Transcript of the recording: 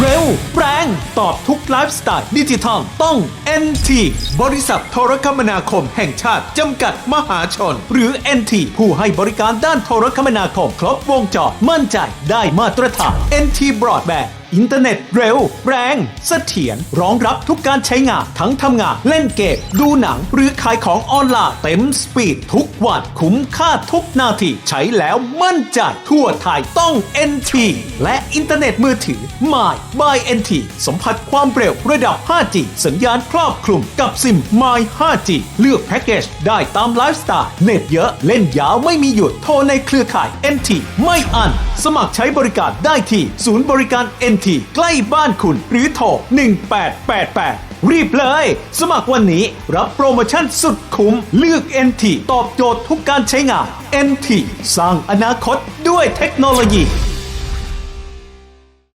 เร็ว แรง ตอบทุกไลฟ์สไตล์ดิจิทัลต้อง NT บริษัทโทรคมนาคมแห่งชาติ จำกัดมหาชน หรือ NT ผู้ให้บริการด้านโทรคมนาคม ครบวงจรมั่นใจได้มาตรฐาน NT Broadband อินเทอร์เน็ตเร็ว แรง เสถียรรองรับทุกการใช้งาน ทั้งทำงานเล่นเกมดูหนัง หรือขายของออนไลน์เต็มสปีดทุกวัน คุ้มค่าทุกนาที ใช้แล้วมั่นใจทั่วไทยต้อง NT และอินเทอร์เน็ตมือถือ My by NT สัมผัสความเร็วระดับ 5G สัญญาณครอบคลุมกับซิม My 5G เลือกแพ็กเกจได้ตามไลฟ์สไตล์เน็ตเยอะเล่นยาวไม่มีหยุดโทรในเครือข่าย NT ไม่อัน สมัครใช้บริการได้ที่ศูนย์บริการ NT ใกล้บ้านคุณหรือโทร 1888 รีบเลย สมัครวันนี้รับโปรโมชั่นสุดคุ้ม เลือก NT ตอบโจทย์ทุกการใช้งาน NT สร้างอนาคตด้วยเทคโนโลยี